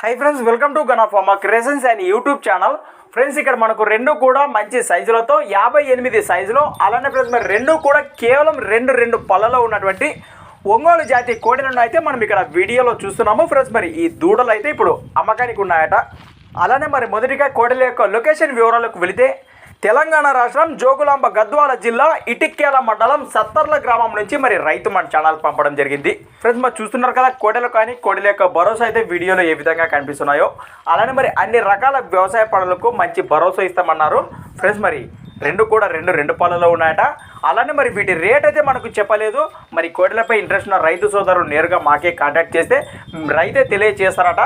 Hi friends welcome to gun of creations and YouTube channel friends ఇక్కడ మనకు రెండు కూడా మంచి సైజులతో యాభై ఎనిమిది సైజులో అలానే ఫ్రెండ్స్ మరి రెండు కూడా కేవలం రెండు రెండు పళ్ళలో ఉన్నటువంటి ఒంగోలు జాతి కోడిలను అయితే మనం ఇక్కడ వీడియోలో చూస్తున్నాము. ఫ్రెండ్స్ మరి ఈ దూడలు అయితే ఇప్పుడు అమ్మకానికి ఉన్నాయట. అలానే మరి మొదటిగా కోడల యొక్క లొకేషన్ వివరాలకు వెళితే తెలంగాణ రాష్ట్రం జోగులాంబ గద్వాల జిల్లా ఇటిక్కేల మండలం సత్తర్ల గ్రామం నుంచి మరి రైతు మన ఛానల్ పంపడం జరిగింది. ఫ్రెండ్స్ మరి చూస్తున్నారు కదా కోడెలు కానీ కోడెల యొక్క భరోసా అయితే వీడియోలో ఏ విధంగా కనిపిస్తున్నాయో అలానే మరి అన్ని రకాల వ్యవసాయ పనులకు మంచి భరోసా ఇస్తామన్నారు. ఫ్రెండ్స్ మరి రెండు కూడా రెండు రెండు పనులలో ఉన్నాయట. అలానే మరి వీటి రేట్ అయితే మనకు చెప్పలేదు. మరి కోడెలపై ఇంట్రెస్ట్ ఉన్న రైతు సోదరులు నేరుగా మాకే కాంటాక్ట్ చేస్తే రైతే తెలియజేస్తారట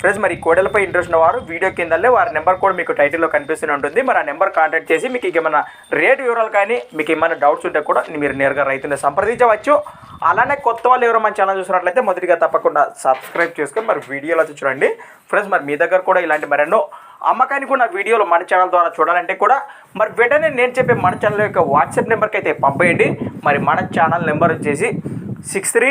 ఫ్రెండ్స్ మరి కోడెలపై ఇంట్రెస్ట్ ఉన్న వారు వీడియో కిందలే వారి నెంబర్ కూడా మీకు టైటిల్లో కనిపిస్తూనే ఉంటుంది. మరి ఆ నెంబర్ కాంటాక్ట్ చేసి మీకు ఏమైనా రేట్ వివరాలు కానీ మీకు ఏమైనా డౌట్స్ ఉంటే కూడా మీరు నేరుగా రైతుని సంప్రదించవచ్చు. అలానే కొత్త వాళ్ళు ఎవరో మన ఛానల్ చూసినట్లయితే మొదటిగా తప్పకుండా సబ్స్క్రైబ్ చేసుకొని మరి వీడియోలో చూడండి. ఫ్రెండ్స్ మరి మీ దగ్గర కూడా ఇలాంటి మరెన్నో అమ్మకానికి ఉన్న వీడియోలు మన ఛానల్ ద్వారా చూడాలంటే కూడా మరి వెంటనే నేను చెప్పే మన ఛానల్ యొక్క వాట్సాప్ నెంబర్కి అయితే పంపేయండి. మరి మన ఛానల్ నెంబర్ వచ్చేసి six three